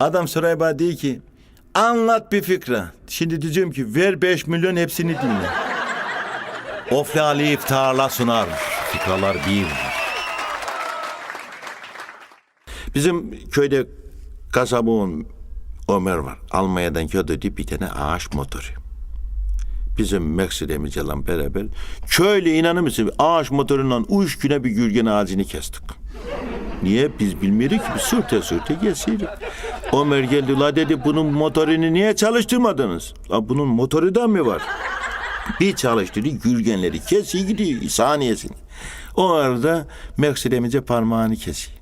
Adam soray bana diyor ki anlat bir fikri. Şimdi diyeceğim ki ver 5 milyon hepsini dinle. Oflali iftarla sunar. Fikralar bir. Bizim köyde kasabın Ömer var. Almanya'dan getirdi bir tane ağaç motoru. Bizim Meksud emiceyle beraber köylü inanır mısın ağaç motorundan üç güne bir gürgen ağacını kestik. Niye? Biz bilmiyoruz ki. Sürte sürte geçiyoruz. Ömer geldi la dedi bunun motorunu niye çalıştırmadınız? La bunun motoru da mı var? Bir çalıştırdı gürgenleri kesiyor gidiyor saniyesini. O arada Meksud emice parmağını kesiyor.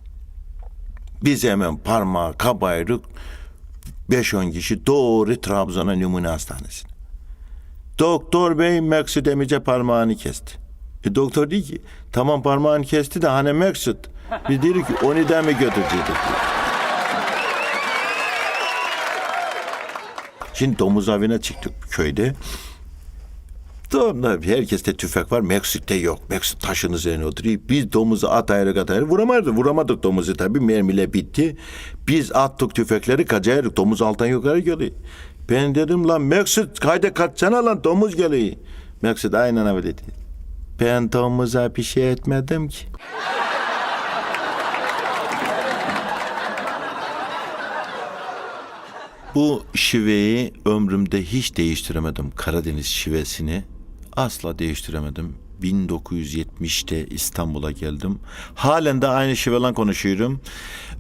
Biz hemen parmağı kabayırık 5-10 kişi doğru Trabzon'a numune hastanesine. Doktor bey Meksut emice parmağını kesti. E, doktor diyor ki tamam parmağını kesti de hani Meksut. Biz diyoruz ki onu da mı götürecektik Şimdi domuz avına çıktık köyde. Tamam herkeste tüfek var. Meksut'te yok. Meksut taşın üzerine oturuyor. Biz domuzu atayırık atayırık. Vuramadık. Vuramadık domuzu tabii. Mermiyle bitti. Biz attık tüfekleri kacayırık. Domuz alttan yukarı geliyor. Ben dedim lan Meksut kayda kaçsana lan domuz geliyor. Meksut aynen öyle dedi. Ben domuza bir şey etmedim ki. Bu şiveyi ömrümde hiç değiştiremedim. Karadeniz şivesini asla değiştiremedim. 1970'te İstanbul'a geldim. Halen de aynı şiveyle konuşuyorum.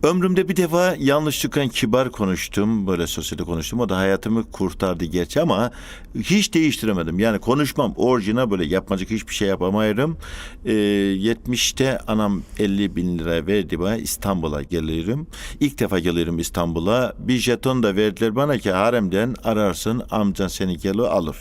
Ömrümde bir defa yanlışlıkla kibar konuştum. Böyle sosyete konuştum. O da hayatımı kurtardı gerçi ama hiç değiştiremedim. Yani konuşmam orijinal böyle yapmacık hiçbir şey yapamayırım. Ee, 70'te anam 50 bin lira verdi bana İstanbul'a geliyorum. İlk defa geliyorum İstanbul'a. Bir jeton da verdiler bana ki haremden ararsın amcan seni geliyor alır.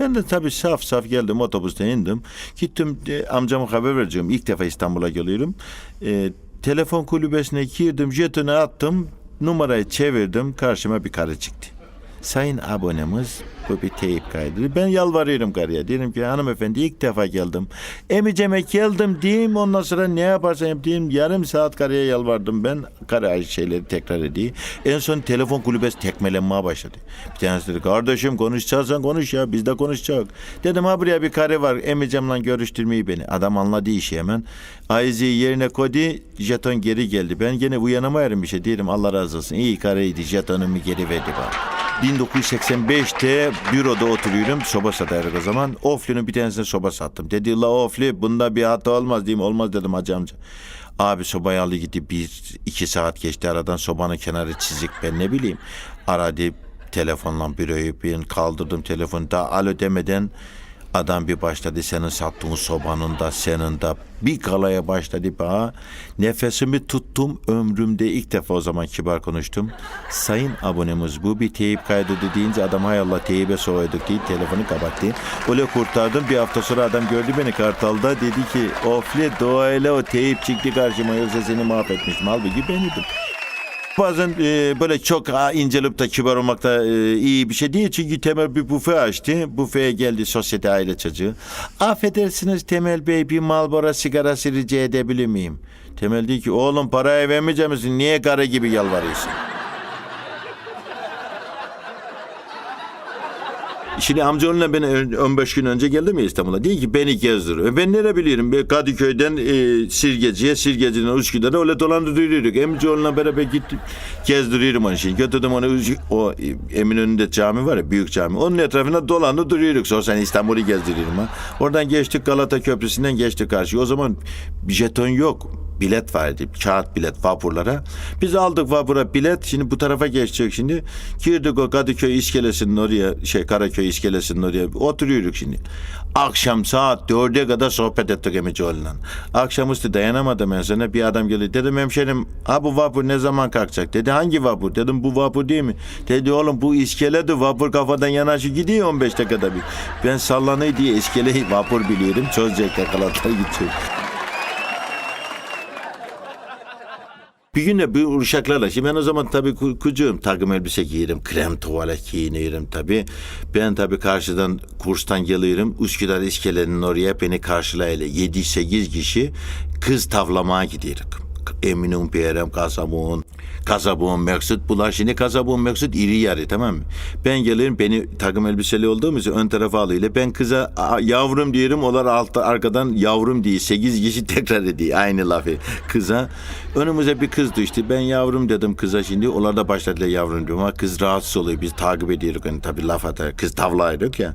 Ben de tabii saf saf geldim otobüsten indim. Gittim e, amcama haber vereceğim. İlk defa İstanbul'a geliyorum. E, telefon kulübesine girdim, jetonu attım. Numarayı çevirdim. Karşıma bir karı çıktı. Sayın abonemiz bu bir teyip kaydı. Ben yalvarıyorum karıya. Dedim ki hanımefendi ilk defa geldim. Emiceme geldim diyeyim ondan sonra ne yaparsan yap diyeyim. Yarım saat karıya yalvardım ben. Karı şeyleri tekrar ediyor. En son telefon kulübesi tekmelenmeye başladı. Bir tanesi dedi kardeşim konuşacaksan konuş ya biz de konuşacak. Dedim ha buraya bir karı var emicemle görüştürmeyi beni. Adam anladı işi hemen. Aizi yerine koydu jeton geri geldi. Ben gene uyanamayarım bir şey diyelim Allah razı olsun. İyi karıydı jetonumu geri verdi bana. 1985'te büroda oturuyorum. Soba satardık o zaman. Ofli'nin bir tanesine soba sattım. Dedi la Ofli bunda bir hata olmaz diyeyim. Olmaz dedim hacı amca. Abi sobayı aldı gitti. Bir iki saat geçti aradan sobanın kenarı çizik ben ne bileyim. Aradı telefonla büroyu ben kaldırdım telefonu da alo demeden Adam bir başladı senin sattığın sobanın da senin de bir galaya başladı bana. Nefesimi tuttum ömrümde ilk defa o zaman kibar konuştum. Sayın abonemiz bu bir teyip kaydetti deyince adam hay Allah teybe soğuduk diye telefonu kapattı. Öyle kurtardım bir hafta sonra adam gördü beni Kartal'da dedi ki ofle doğayla o teyip çıktı karşıma yoksa seni mahvetmiştim. Halbuki ben idim. Bazen e, böyle çok ha, incelip de kibar olmak da e, iyi bir şey değil. Çünkü Temel bir büfe açtı. Büfeye geldi sosyete aile çocuğu. Affedersiniz Temel Bey bir Marlboro sigarası rica edebilir miyim? Temel diyor ki oğlum parayı vermeyecek? Niye karı gibi yalvarıyorsun? Şimdi amcaoğluna ben ön- 15 gün önce geldim ya İstanbul'a. Diyor ki beni gezdir. Ben nere biliyorum? Ben Kadıköy'den e, Sirgeci'ye, Sirgeci'den Üsküdar'a öyle dolandırıyorduk. Amcaoğluna beraber gittim. Gezdiriyorum onu şimdi. Götürdüm onu o e, Eminönü'nde cami var ya büyük cami. Onun etrafına dolandı duruyorduk. Sonra İstanbul'u gezdiriyorum ha. Oradan geçtik Galata Köprüsü'nden geçtik karşıya. O zaman jeton yok bilet vardı. Kağıt bilet vapurlara. Biz aldık vapura bilet. Şimdi bu tarafa geçecek şimdi. Girdik o Kadıköy iskelesinin oraya şey Karaköy iskelesinin oraya. Oturuyoruz şimdi. Akşam saat dörde kadar sohbet ettik Emicoğlu'yla. Akşamüstü dayanamadım ben sana. Bir adam geldi. Dedim hemşerim ha bu vapur ne zaman kalkacak? Dedi hangi vapur? Dedim bu vapur değil mi? Dedi oğlum bu iskelede vapur kafadan yanaşı gidiyor 15 dakikada bir. Ben sallanayım diye iskeleyi vapur biliyorum. Çözecek yakalatlar gidecek. Bir gün de bu uşaklarla, şimdi ben o zaman tabii ku- kucuğum takım elbise giyerim, krem tuvalet giyinirim tabii. Ben tabii karşıdan kurstan geliyorum, Üsküdar iskelenin oraya beni karşılayla 7-8 kişi kız tavlamaya gidiyoruz. Emin'in PRM kasabın. Kasabın Meksut. Bunlar şimdi kasabın Meksut iri yarı tamam mı? Ben gelirim beni takım elbiseli olduğum için ön tarafa alıyla. Ben kıza "Aa, yavrum diyorum. Onlar altta arkadan yavrum diye. Sekiz kişi tekrar ediyor aynı lafı kıza. Önümüze bir kız düştü. Ben yavrum dedim kıza şimdi. Onlar da başladılar yavrum diyorum ama kız rahatsız oluyor. Biz takip ediyoruz. Yani tabii laf atar. Kız tavlaydık ya.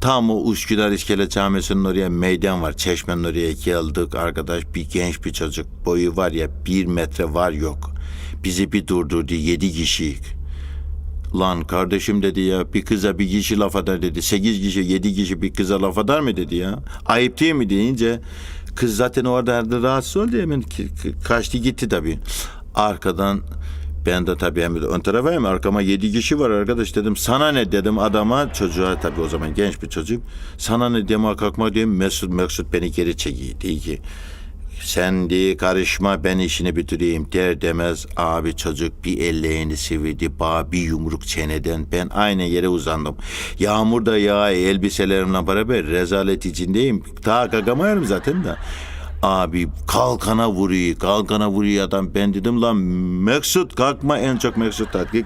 Tam o Üsküdar İskele Camisi'nin oraya meydan var. Çeşmenin oraya geldik arkadaş. Bir genç bir çocuk. Boyu var ya bir metre var yok. Bizi bir durdurdu. Yedi kişiyik. Lan kardeşim dedi ya bir kıza bir kişi laf eder dedi. Sekiz kişi yedi kişi bir kıza laf eder mi dedi ya. Ayıp değil mi deyince kız zaten orada rahatsız oldu hemen kaçtı gitti tabii. Arkadan ben de tabii hem de ön tarafa hem arkama yedi kişi var arkadaş dedim. Sana ne dedim adama çocuğa tabii o zaman genç bir çocuk. Sana ne deme kalkma diyeyim Mesut Mesut beni geri çekiyor. Diyor ki sen diye karışma ben işini bitireyim der demez abi çocuk bir elleğini sivirdi bağ bir yumruk çeneden ben aynı yere uzandım. Yağmur da yağ elbiselerimle beraber rezalet içindeyim. Daha kalkamayarım zaten de. Abi kalkana vuruyor, kalkana vuruyor adam. Ben dedim lan Meksut kalkma en çok Meksut tatlı.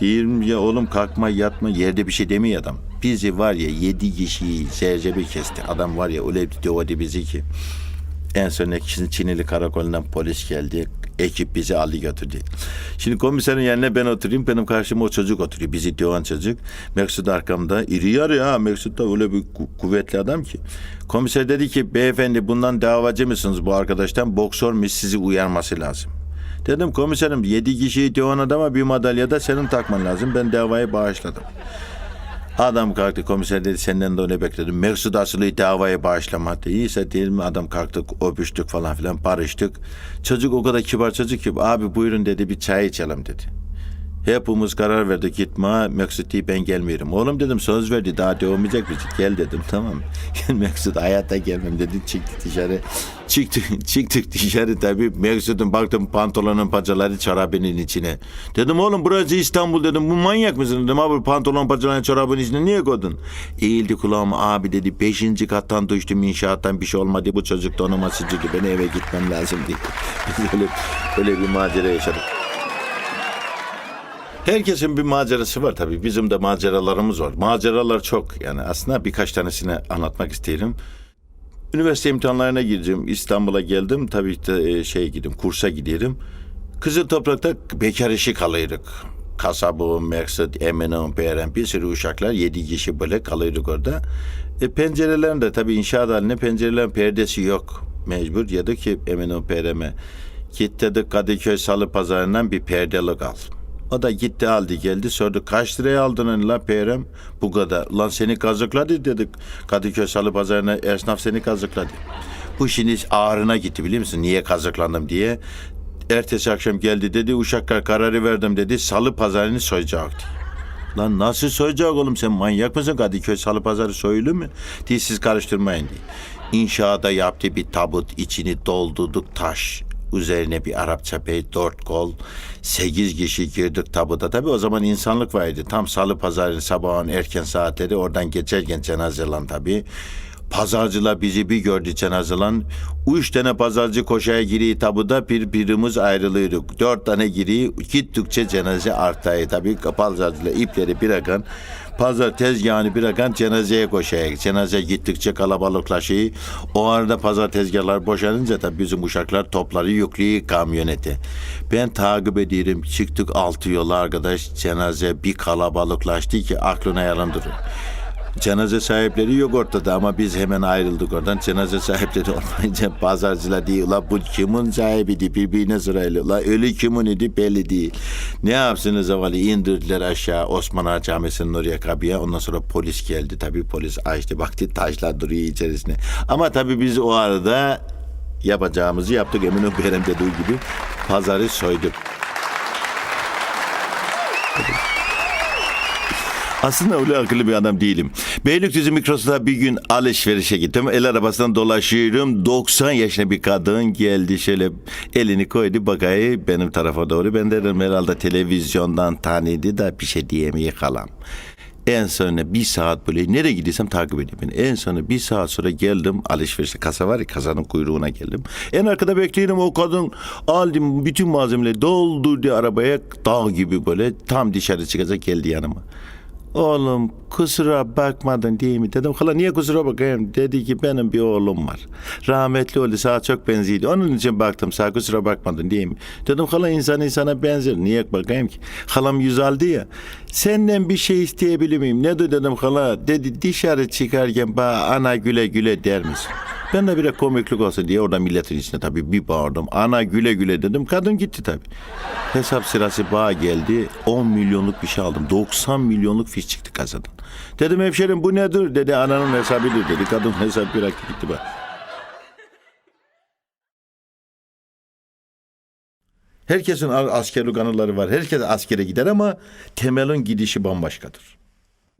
Diyorum ya oğlum kalkma yatma yerde bir şey demiyor adam. Bizi var ya yedi kişiyi zerzebe kesti. Adam var ya öyle bir dövdü bizi ki. En son Çin- Çinili karakolundan polis geldi. Ekip bizi aldı götürdü. Şimdi komiserin yerine ben oturayım. Benim karşıma o çocuk oturuyor. Bizi döven çocuk. Meksut arkamda. İri yarı ya. Meksut da öyle bir ku- kuvvetli adam ki. Komiser dedi ki beyefendi bundan davacı mısınız bu arkadaştan? Boksörmüş sizi uyarması lazım. Dedim komiserim yedi kişiyi döven adama bir madalya da senin takman lazım. Ben davayı bağışladım. Adam kalktı komiser dedi senden de öyle bekledim. Meksut asılı davayı bağışlamadı. İyiyse değil mi adam kalktık öpüştük falan filan barıştık. Çocuk o kadar kibar çocuk ki abi buyurun dedi bir çay içelim dedi. Hepimiz karar verdik gitme. Değil ben gelmiyorum. Oğlum dedim söz verdi daha devamayacak mısın? Gel dedim tamam. Meksut hayatta gelmem dedi. Çıktık dışarı. Çıktık, çıktık dışarı tabii. Meksut'un baktım pantolonun paçaları çorabının içine. Dedim oğlum burası İstanbul dedim. Bu manyak mısın dedim. Abi pantolon paçalarını çorabın içine niye koydun? Eğildi kulağıma abi dedi. Beşinci kattan düştüm inşaattan bir şey olmadı. Bu çocuk donuma sıcak ben eve gitmem lazım diye. Biz öyle, öyle bir macera yaşadık. Herkesin bir macerası var tabii. Bizim de maceralarımız var. Maceralar çok. Yani aslında birkaç tanesini anlatmak isterim. Üniversite imtihanlarına gireceğim. İstanbul'a geldim. Tabii de şey gidim, kursa giderim. Kızıl Toprak'ta bekar işi kalıyorduk. Kasabı, Meksut, Eminönü, PRM bir sürü uşaklar. Yedi kişi böyle kalıyorduk orada. E, pencerelerin de tabii inşaat haline pencerelerin perdesi yok. Mecbur ya da ki Eminönü, PRM'e. Git dedik Kadıköy Salı Pazarı'ndan bir perdelik al. O da gitti aldı geldi sordu kaç liraya aldın hani la PRM bu kadar. Lan seni kazıkladı dedik Kadıköy Salı Pazarı'na esnaf seni kazıkladı. Bu şimdi ağrına gitti biliyor musun niye kazıklandım diye. Ertesi akşam geldi dedi uşaklar kararı verdim dedi salı pazarını soyacaktı. Lan nasıl soyacak oğlum sen manyak mısın Kadıköy salı pazarı soyulu mu? Diye siz karıştırmayın diye. İnşaata yaptı bir tabut içini doldurduk taş. Üzerine bir Arapça bey dört kol. Sekiz kişi girdik tabuta. Tabi o zaman insanlık vardı. Tam salı pazarı sabahın erken saatleri oradan geçerken cenazelan tabi. Pazarcılar bizi bir gördü cenazelan. Üç tane pazarcı koşaya giriyor tabuda bir birimiz ayrılıyorduk. Dört tane giriyor. Gittikçe cenaze artayı tabi. Pazarcılar ipleri bırakan pazar tezgahını bırakan cenazeye koşaya. Cenaze gittikçe kalabalıklaşıyor. O arada pazar tezgahlar boşalınca tabii bizim uşaklar topları yüklüyor kamyonete. Ben takip ediyorum. Çıktık altı yola arkadaş. Cenaze bir kalabalıklaştı ki aklına yalandırır. Cenaze sahipleri yok ortada ama biz hemen ayrıldık oradan. Cenaze sahipleri olmayınca pazarcılar değil. Ula bu kimin sahibiydi birbirine sırayla. Ula ölü kimin idi belli değil. Ne yapsınız zavallı indirdiler aşağı Osman Ağa Camisi'nin oraya kapıya. Ondan sonra polis geldi. Tabii polis açtı baktı taşlar duruyor içerisine. Ama tabii biz o arada yapacağımızı yaptık. Eminönü Berem dediği gibi pazarı soyduk. Aslında öyle akıllı bir adam değilim. Beylikdüzü Mikros'ta bir gün alışverişe gittim. El arabasından dolaşıyorum. 90 yaşında bir kadın geldi şöyle elini koydu bakayı benim tarafa doğru. Ben dedim herhalde televizyondan tanıdı da bir şey diyemeye kalam. En sonra bir saat böyle nereye gidiyorsam takip ediyor beni. En sonra bir saat sonra geldim alışverişte kasa var ya kasanın kuyruğuna geldim. En arkada bekliyorum o kadın aldım bütün malzemeleri doldurdu arabaya dağ gibi böyle tam dışarı çıkacak geldi yanıma. Oğlum kusura bakmadın değil mi? Dedim hala niye kusura bakayım? Dedi ki benim bir oğlum var. Rahmetli oldu sana çok benziydi. Onun için baktım sana kusura bakmadın değil mi? Dedim hala insan insana benzer. Niye bakayım ki? Halam yüz aldı ya. Senden bir şey isteyebilir miyim? Ne de dedim hala? Dedi dışarı çıkarken bana ana güle güle der misin? Ben de bir komiklik olsun diye orada milletin içine tabii bir bağırdım. Ana güle güle dedim. Kadın gitti tabii. Hesap sırası bağ geldi. 10 milyonluk bir şey aldım. 90 milyonluk fiş çıktı kasadan. Dedim hemşerim bu nedir? Dedi ananın hesabıdır dedi. Kadın hesap bıraktı gitti bak. Herkesin askerlik anıları var. Herkes askere gider ama temelin gidişi bambaşkadır.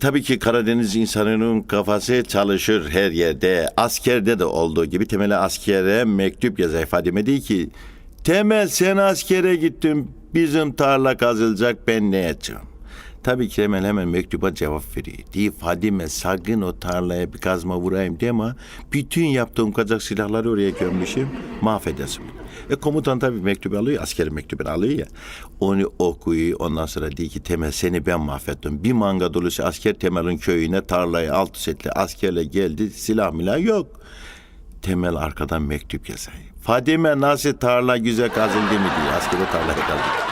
Tabii ki Karadeniz insanının kafası çalışır her yerde. Askerde de olduğu gibi Temel'e askere mektup yazar Fadime değil ki Temel sen askere gittin bizim tarla kazılacak ben ne edeceğim? Tabii ki Temel hemen mektuba cevap veriyor. Diye Fadime sakın o tarlaya bir kazma vurayım deme. Bütün yaptığım kazak silahları oraya gömmüşüm mahvedesin. E komutan tabii mektubu alıyor, askerin mektubunu alıyor ya. Onu okuyor, ondan sonra diyor ki Temel seni ben mahvettim. Bir manga dolusu asker Temel'in köyüne tarlayı alt setli askerle geldi, silah milah yok. Temel arkadan mektup yazıyor. Fadime nasıl tarla güzel kazıldı mı diye askerde tarlaya kazıldı.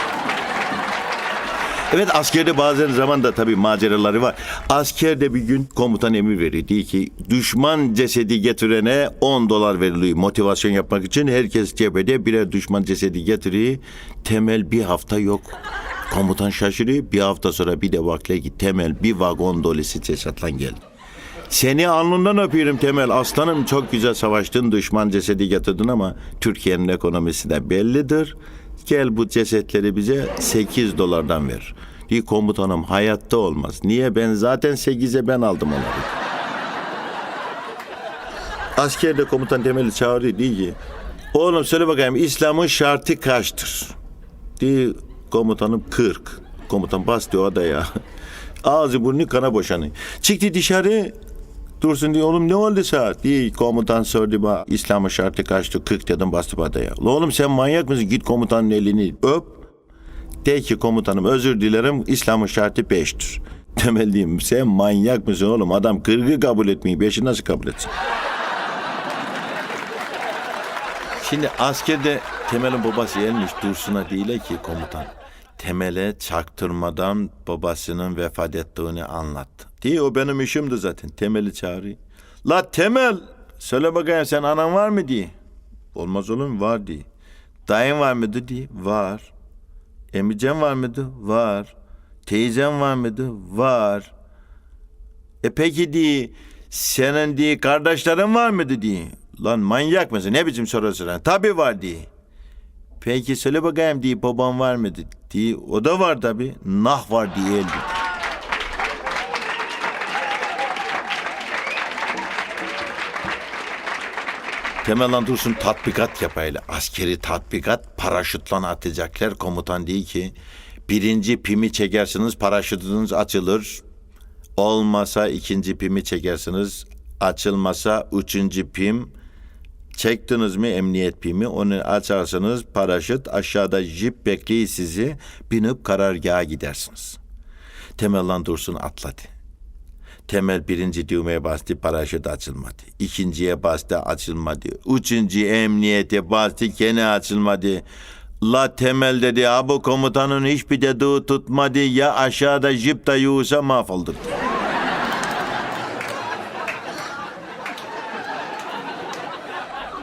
Evet askerde bazen zaman da tabii maceraları var. Askerde bir gün komutan emir veriyor. Diyor ki düşman cesedi getirene 10 dolar veriliyor. Motivasyon yapmak için herkes cephede birer düşman cesedi getiriyor. Temel bir hafta yok. Komutan şaşırıyor. Bir hafta sonra bir de vakle ki Temel bir vagon dolusu cesetla geldi. Seni alnından öpüyorum Temel. Aslanım çok güzel savaştın, düşman cesedi getirdin ama Türkiye'nin ekonomisi de bellidir. Gel bu cesetleri bize 8 dolardan ver. Diye komutanım hayatta olmaz. Niye? Ben zaten 8'e ben aldım onları. Askerde komutan Temel'i çağırıyor diyor ki Oğlum söyle bakayım İslam'ın şartı kaçtır? Diye komutanım 40. Komutan bastı o adaya. Ağzı burnu kana boşanıyor. Çıktı dışarı Dursun diyor oğlum ne oldu saat? Diye komutan sordu bana İslam'ın şartı kaçtı 40 dedim bastı adaya. La oğlum sen manyak mısın? Git komutanın elini öp. De ki komutanım özür dilerim İslam'ın şartı 5'tir. Temel diyeyim sen manyak mısın oğlum? Adam 40'ı kabul etmiyor. 5'i nasıl kabul etsin? Şimdi askerde Temel'in babası gelmiş Dursun'a değil ki komutan. Temel'e çaktırmadan babasının vefat ettiğini anlattı. Diye o benim işimdi zaten. Temel'i çağırıyor. La Temel söyle bakayım sen anan var mı diye. Olmaz olur? Var diye. Dayın var mıydı diye. Var. Emicem var mıydı? Var. Teyzem var mıydı? Var. E peki diye senin diye kardeşlerin var mıydı diye. Lan manyak mısın? Ne biçim soru soran? Tabii var diye. Peki söyle bakayım diye babam var mıydı diye. O da var tabii. Nah var diye eldi. Temelden dursun tatbikat yapayla. Askeri tatbikat paraşütle atacaklar. Komutan değil ki birinci pimi çekersiniz paraşütünüz açılır. Olmasa ikinci pimi çekersiniz. Açılmasa üçüncü pim. Çektiniz mi emniyet pimi onu açarsınız paraşüt aşağıda jip bekleyi sizi binip karargaha gidersiniz. Temelden dursun atladı. Temel birinci düğmeye bastı paraşüt açılmadı. İkinciye bastı açılmadı. Üçüncü emniyete bastı gene açılmadı. La Temel dedi abu komutanın hiçbir dediği tutmadı ya aşağıda jip dayıyorsa mahvolduk.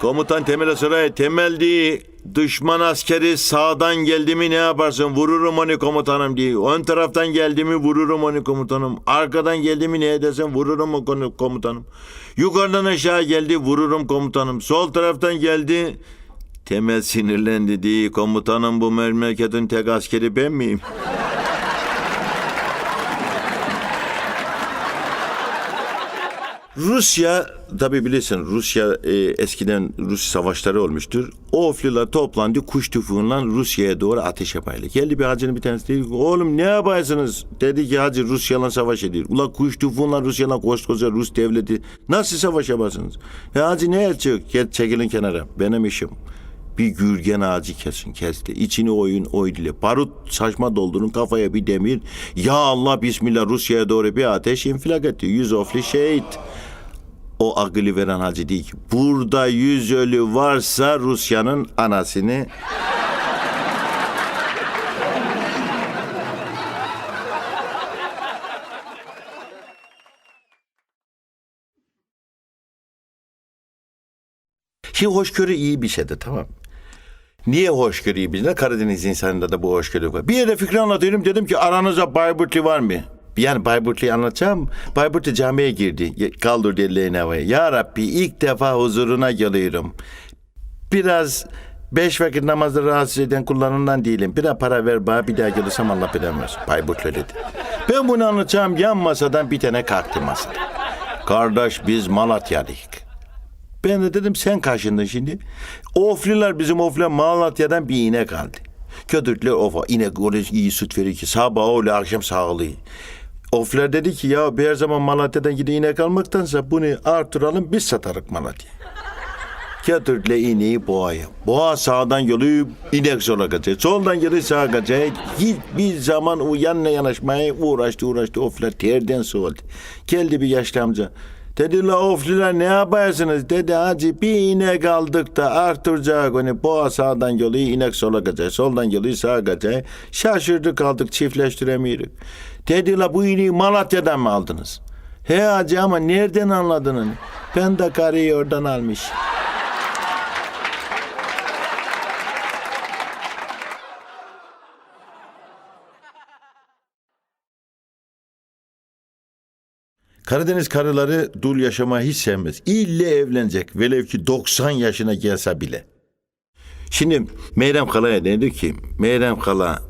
Komutan Temel'e soruyor. Temel diye düşman askeri sağdan geldi mi ne yaparsın? Vururum onu komutanım diye. Ön taraftan geldi mi vururum onu komutanım. Arkadan geldi mi ne edersen vururum onu komutanım. Yukarıdan aşağı geldi vururum komutanım. Sol taraftan geldi. Temel sinirlendi diye komutanım bu memleketin tek askeri ben miyim? Rusya tabi bilirsin Rusya e, eskiden Rus savaşları olmuştur. O ofliler toplandı kuş tüfeğiyle Rusya'ya doğru ateş yapayla. Geldi bir hacının bir tanesi dedi oğlum ne yaparsınız? Dedi ki hacı Rusya'yla savaş ediyor. Ula kuş tüfeğiyle Rusya'yla koskoca Rus devleti nasıl savaş yaparsınız? Ya hacı ne yapacak? Gel çekilin kenara benim işim. Bir gürgen ağacı kesin kesti. İçini oyun oydile. Barut saçma doldurun kafaya bir demir. Ya Allah bismillah Rusya'ya doğru bir ateş infilak etti. Yüz ofli şehit. O akıllı veren hacı değil ki. Burada yüz ölü varsa Rusya'nın anasını Şimdi hoşgörü iyi bir şeydir tamam? Niye hoşgörü iyi bir şey? Karadeniz insanında da bu hoşgörü var. Bir yere fikri anlatıyorum dedim ki aranızda Bayburtlu var mı? Yani Bayburtlu'yu anlatacağım. Bayburtlu camiye girdi. Kaldırdı ellerini havaya. Ya Rabbi ilk defa huzuruna geliyorum. Biraz beş vakit namazda rahatsız eden kullanımdan değilim. Bir daha para ver bana bir daha gelirsem Allah versin. Bayburtlu dedi. Ben bunu anlatacağım. Yan masadan bir tane kalktı masada. Kardeş biz Malatyalıyık. Ben de dedim sen kaşındın şimdi. Ofliler bizim ofliler Malatya'dan bir inek aldı. Kötürtler ofa inek öyle iyi süt verir ki sabah öyle akşam sağlıyor. Ofler dedi ki ya bir her zaman Malatya'dan gidip inek almaktansa bunu artıralım biz satarık Malatya'ya. Kötürtle ineği boğaya. Boğa sağdan yolu inek sola kaçacak. Soldan yolu sağa kaçacak. Hiçbir zaman o yanına yanaşmaya uğraştı uğraştı. Ofler terden soğuldu. Geldi bir yaşlı amca. Dedi la ofliler ne yaparsınız? Dedi hacı bir inek aldık da artıracak onu. Boğa sağdan yolu inek sola kaçacak. Soldan yolu sağa kaçacak. Şaşırdık kaldık çiftleştiremiyoruz. Dedi bu ineği Malatya'dan mı aldınız? He hacı ama nereden anladın? Ben de karıyı oradan almış. Karadeniz karıları dul yaşamayı hiç sevmez. İlle evlenecek. Velev ki 90 yaşına gelse bile. Şimdi Meyrem Kala'ya dedi ki Meyrem Kala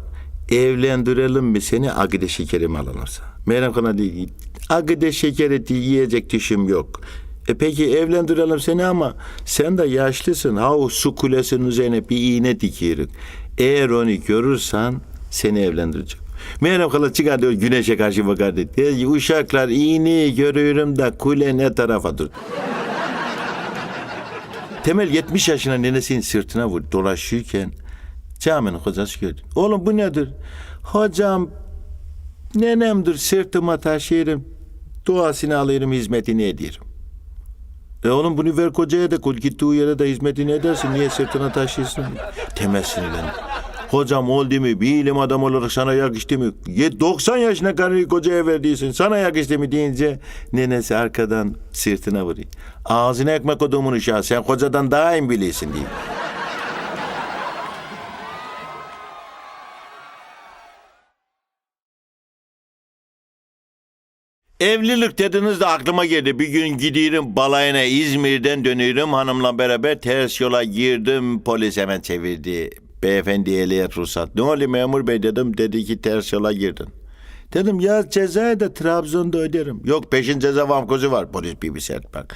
evlendirelim mi seni agide şekerim alınırsa. Meyrem Kala dedi agide şekeri yiyecek dişim yok. E peki evlendirelim seni ama sen de yaşlısın. Ha o su kulesinin üzerine bir iğne dikiyoruz. Eğer onu görürsen seni evlendireceğim. Meğer kala çıkar diyor güneşe karşı bakar dedi. Uşaklar iğneyi görüyorum da kule ne tarafa dur. Temel 70 yaşına nenesinin sırtına vur dolaşırken caminin hocası gördü. Oğlum bu nedir? Hocam nenemdir sırtıma taşırım. Duasını alırım hizmetini ederim. E oğlum bunu ver kocaya da gittiği yere de hizmetini edersin. Niye sırtına taşıyorsun? Temel sinirlendi. Hocam oldu mu? Bir ilim adam olarak sana yakıştı mı? Ye- 90 yaşına karıyı kocaya verdiysin. Sana yakıştı mı deyince nenesi arkadan sırtına vuruyor. Ağzına ekmek kodumun uşağı. Sen kocadan daha iyi biliyorsun diye. Evlilik dediniz de aklıma geldi. Bir gün gidiyorum balayına İzmir'den dönüyorum hanımla beraber ters yola girdim. Polis hemen çevirdi. Beyefendi ehliyet ruhsat. Ne oluyor memur bey dedim. Dedi ki ters yola girdin. Dedim ya cezayı da Trabzon'da öderim. Yok peşin ceza vamkozu var. Polis bir bir sert bak.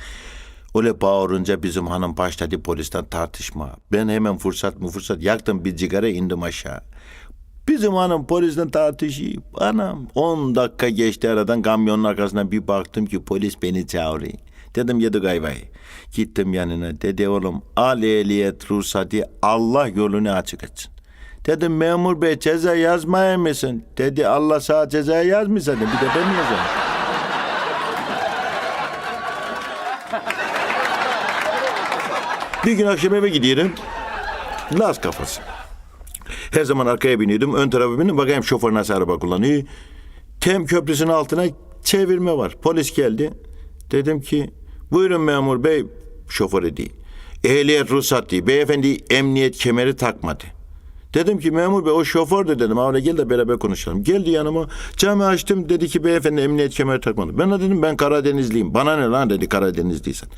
Öyle bağırınca bizim hanım başladı polisten tartışma. Ben hemen fırsat mı fırsat yaktım bir cigara indim aşağı. Bizim hanım polisten tartışıyor. Anam 10 dakika geçti aradan kamyonun arkasına bir baktım ki polis beni çağırıyor. Dedim yedik ayvayı. Gittim yanına. Dedi oğlum al ehliyet ruhsatı Allah yolunu açık etsin. Dedim memur bey ceza yazmaya mısın? Dedi Allah sana ceza yazmış zaten. Bir de ben mi yazayım? bir gün akşam eve gidiyorum. Laz kafası. Her zaman arkaya biniyordum. Ön tarafa bindim. Bakayım şoför nasıl araba kullanıyor. Tem köprüsünün altına çevirme var. Polis geldi. Dedim ki buyurun memur bey şoförü değil. Ehliyet ruhsat değil. Beyefendi emniyet kemeri takmadı. Dedim ki memur bey o şofördü dedim. Öyle gel de beraber konuşalım. Geldi yanıma. Camı açtım dedi ki beyefendi emniyet kemeri takmadı. Ben de dedim ben Karadenizliyim. Bana ne lan dedi Karadenizliysen.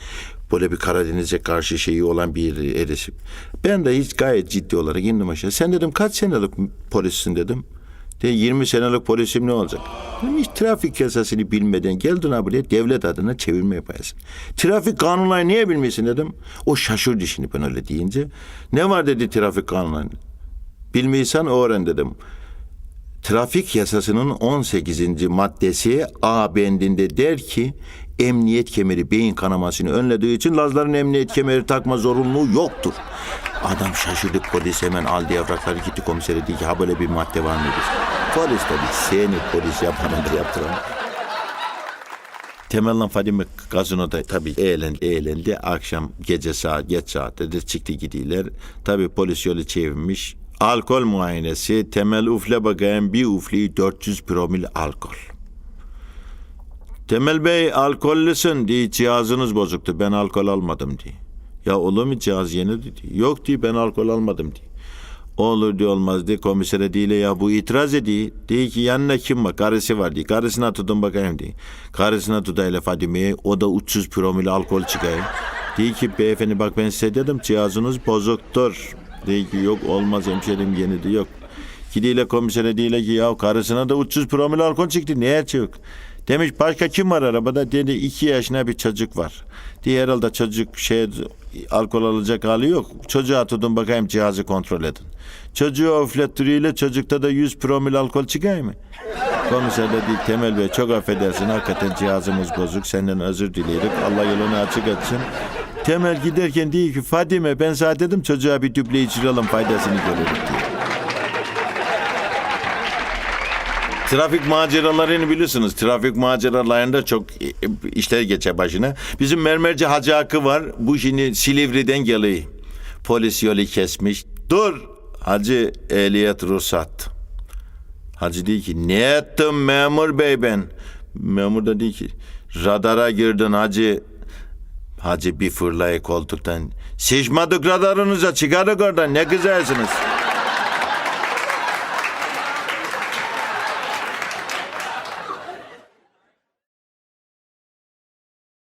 Böyle bir Karadeniz'e karşı şeyi olan bir erişim. Ben de hiç gayet ciddi olarak indim aşağı. Sen dedim kaç senelik polissin dedim. De 20 senelik polisim ne olacak? Hiç trafik yasasını bilmeden geldin ha buraya devlet adına çevirme yaparsın. Trafik kanunları niye bilmiyorsun dedim. O şaşırdı şimdi ben öyle deyince. Ne var dedi trafik kanunları? Bilmiyorsan öğren dedim. Trafik yasasının 18. maddesi A bendinde der ki emniyet kemeri beyin kanamasını önlediği için Lazların emniyet kemeri takma zorunluluğu yoktur. Adam şaşırdı polis hemen aldı evrakları gitti komisere dedi ki ha böyle bir madde var mı dedi. Polis tabii seni polis yapanı da yaptıran. Temel'le Fadime gazinoda tabii eğlendi, eğlendi. Akşam gece saat, geç saatte de çıktı gidiyorlar. Tabii polis yolu çevirmiş. Alkol muayenesi, Temel ufle bakayım bir ufli 400 promil alkol. Temel Bey alkollüsün diye cihazınız bozuktu. Ben alkol almadım diye. Ya olur mu cihaz yeni diye. Yok diye ben alkol almadım diye. Olur diye olmaz diye komisere değil ya bu itiraz ediyor. Diyor ki yanına kim var? Karısı var diye. Karısına tutun bakayım diye. Karısına tutayla Fadime'yi o da 300 promil alkol çıkayım. Diyor ki beyefendi bak ben size dedim cihazınız bozuktur. Diyor ki yok olmaz hemşerim yeni diyor. Gidiyle komisere değil ki ya karısına da 300 promil alkol çıktı. Ne yok? Demiş başka kim var arabada? Dedi iki yaşına bir çocuk var. Diye herhalde çocuk şey alkol alacak hali yok. Çocuğa tutun bakayım cihazı kontrol edin. Çocuğu üflettiriyle çocukta da 100 promil alkol çıkıyor mı? Komiser de değil Temel Bey çok affedersin hakikaten cihazımız bozuk senden özür dileyerek Allah yolunu açık etsin. Temel giderken değil ki Fadime ben sana dedim çocuğa bir düble içirelim faydasını görürük diye. Trafik maceralarını bilirsiniz. Trafik maceralarında çok e, işler geçer başına. Bizim mermerci Hacı Hakkı var. Bu şimdi Silivri'den geliyor. Polis yolu kesmiş. Dur Hacı ehliyet ruhsat. Hacı diyor ki ne ettim memur bey ben? Memur da diyor ki radara girdin hacı. Hacı bir fırlayı koltuktan. Sıçmadık radarınıza çıkardık oradan ne güzelsiniz.